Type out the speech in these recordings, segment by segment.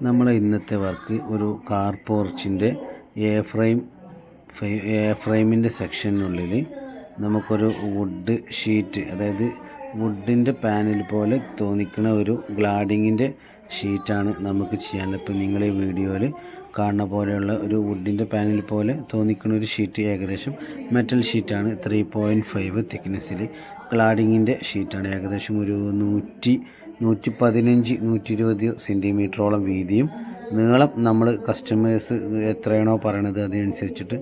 നമ്മളെ ഇന്നത്തെ വർക്ക് ഒരു കാർ പോർച്ചിന്റെ എ ഫ്രെയിം എ ഫ്രെയിമിന്റെ സെക്ഷനുള്ളിൽ നമുക്കൊരു വുഡ് ഷീറ്റ് അതായത് വുഡിന്റെ പാനൽ പോലെ തോന്നിക്കുന്ന ഒരു ഗ്ലാഡിങ്ങിന്റെ ഷീറ്റാണ് നമുക്ക് ചെയ്യാൻ ഇപ്പം നിങ്ങൾ ഈ വീഡിയോയിൽ കാണുന്ന പോലെയുള്ള ഒരു വുഡിന്റെ പാനൽ പോലെ തോന്നിക്കുന്ന ഒരു ഷീറ്റ് ഏകദേശം മെറ്റൽ ഷീറ്റാണ് ത്രീ പോയിന്റ് ഫൈവ് തിക്നെസ്സിൽ ക്ലാഡിങ്ങിന്റെ ഷീറ്റാണ് ഏകദേശം ഒരു നൂറ്റി നൂറ്റി പതിനഞ്ച് നൂറ്റി ഇരുപത് സെന്റിമീറ്ററോളം വീതിയും നീളം നമ്മൾ കസ്റ്റമേഴ്സ് എത്രയാണോ പറയണത് അതിനനുസരിച്ചിട്ട്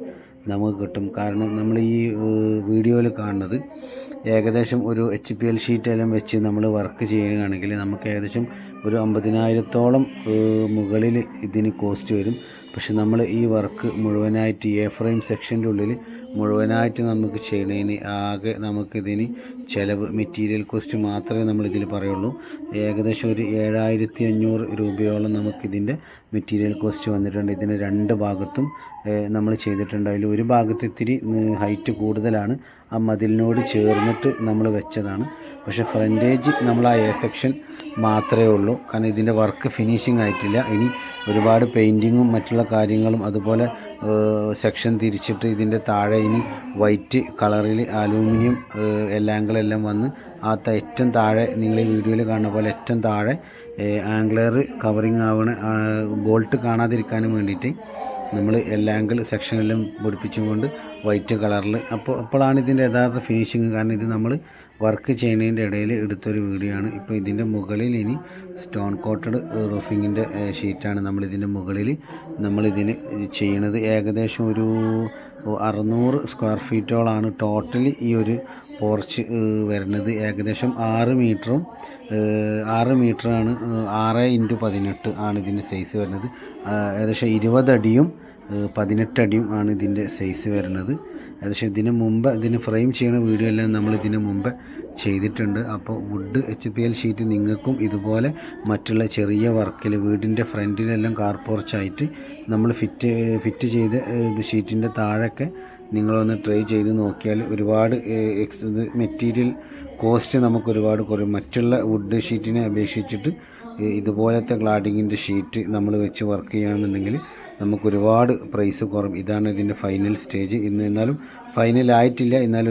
നമുക്ക് കിട്ടും. കാരണം നമ്മൾ ഈ വീഡിയോയിൽ കാണുന്നത് ഏകദേശം ഒരു എച്ച് പി എൽ ഷീറ്റ് എല്ലാം വെച്ച് നമ്മൾ വർക്ക് ചെയ്യുകയാണെങ്കിൽ നമുക്ക് ഏകദേശം ഒരു അമ്പതിനായിരത്തോളം മുകളിൽ ഇതിന് കോസ്റ്റ് വരും. പക്ഷെ നമ്മൾ ഈ വർക്ക് മുഴുവനായിട്ട് എ ഫ്രെയിം സെക്ഷന്റെ ഉള്ളിൽ മുഴുവനായിട്ട് നമുക്ക് ചെയ്യണതിന് ആകെ നമുക്കിതിന് ചിലവ് മെറ്റീരിയൽ കോസ്റ്റ് മാത്രമേ നമ്മൾ ഇതിൽ പറയുള്ളൂ. ഏകദേശം ഒരു ഏഴായിരത്തി അഞ്ഞൂറ് രൂപയോളം നമുക്കിതിന്റെ മെറ്റീരിയൽ കോസ്റ്റ് വന്നിട്ടുണ്ട്. ഇതിന് രണ്ട് ഭാഗത്തും നമ്മൾ ചെയ്തിട്ടുണ്ട്. അതിൽ ഒരു ഭാഗത്ത് ഇത്തിരി ഹൈറ്റ് കൂടുതലാണ്. ആ മതിലിനോട് ചേർന്നിട്ട് നമ്മൾ വെച്ചതാണ്. പക്ഷേ ഫ്രണ്ടേജ് നമ്മൾ ആ എ സെക്ഷൻ മാത്രമേ ഉള്ളൂ. കാരണം ഇതിന്റെ വർക്ക് ഫിനിഷിംഗ് ആയിട്ടില്ല. ഇനി ഒരുപാട് പെയിന്റിങ്ങും മറ്റുള്ള കാര്യങ്ങളും അതുപോലെ സെക്ഷൻ തിരിച്ചിട്ട് ഇതിന്റെ താഴെ ഇനി വൈറ്റ് കളറിൽ അലൂമിനിയം എല്ലാങ്കിളെല്ലാം വന്ന് ആ ഏറ്റവും താഴെ നിങ്ങൾ ഈ വീഡിയോയിൽ കാണുന്ന പോലെ ഏറ്റവും താഴെ ആംഗ്ലർ കവറിങ് ആവണ ബോൾട്ട് കാണാതിരിക്കാനും വേണ്ടിയിട്ട് നമ്മൾ എല്ലാ ആംഗിൾ സെക്ഷനിലും പൊടിപ്പിച്ചുകൊണ്ട് വൈറ്റ് കളറിൽ അപ്പോൾ അപ്പോഴാണ് ഇതിന്റെ യഥാർത്ഥ ഫിനിഷിങ് കാരണം ഇത് നമ്മൾ വർക്ക് ചെയ്യുന്നതിന്റെ ഇടയിൽ എടുത്തൊരു വീഡിയോ ആണ് ഇപ്പോൾ ഇതിന്റെ മുകളിൽ ഇനി സ്റ്റോൺ കോട്ടഡ് റൂഫിങ്ങിന്റെ ഷീറ്റാണ് നമ്മളിതിന്റെ മുകളിൽ നമ്മളിതിന് ചെയ്യണത് ഏകദേശം ഒരു അറുന്നൂറ് സ്ക്വയർ ഫീറ്റോളാണ് ടോട്ടലി ഈ ഒരു പോർച്ച് വരുന്നത്. ഏകദേശം ആറ് മീറ്ററും ആറ് മീറ്ററാണ് ആറ് ഇന്റു പതിനെട്ട് ആണ് ഇതിന്റെ സൈസ് വരുന്നത്. ഏകദേശം ഇരുപതടിയും പതിനെട്ടടിയും ആണ് ഇതിന്റെ സൈസ് വരുന്നത്. ഏകദേശം ഇതിന് മുമ്പ് ഇതിന് ഫ്രെയിം ചെയ്യുന്ന വീഡിയോ എല്ലാം നമ്മൾ ഇതിന് മുമ്പ് ചെയ്തിട്ടുണ്ട്. അപ്പോൾ wood H P L sheet നിങ്ങൾക്കും ഇതുപോലെ മറ്റുള്ള ചെറിയ വർക്കിൽ വീടിന്റെ ഫ്രണ്ടിലെല്ലാം കാർ പോർച്ചായിട്ട് നമ്മൾ ഫിറ്റ് ഫിറ്റ് ചെയ്ത് ഇത് ഷീറ്റിന്റെ താഴൊക്കെ നിങ്ങളൊന്ന് ട്രൈ ചെയ്ത് നോക്കിയാൽ ഒരുപാട് എക്സ് ഇത് മെറ്റീരിയൽ കോസ്റ്റ് നമുക്ക് ഒരുപാട് കുറയും. മറ്റുള്ള വുഡ് ഷീറ്റിനെ അപേക്ഷിച്ചിട്ട് ഇതുപോലത്തെ ഗ്ലാഡിങ്ങിന്റെ ഷീറ്റ് നമ്മൾ വെച്ച് വർക്ക് ചെയ്യുകയാണെന്നുണ്ടെങ്കിൽ നമുക്ക് ഒരുപാട് പ്രൈസ് കുറയും. ഇതാണ് ഇതിന്റെ ഫൈനൽ സ്റ്റേജ് ഇന്ന് എന്നാലും ഫൈനൽ ആയിട്ടില്ല. എന്നാലും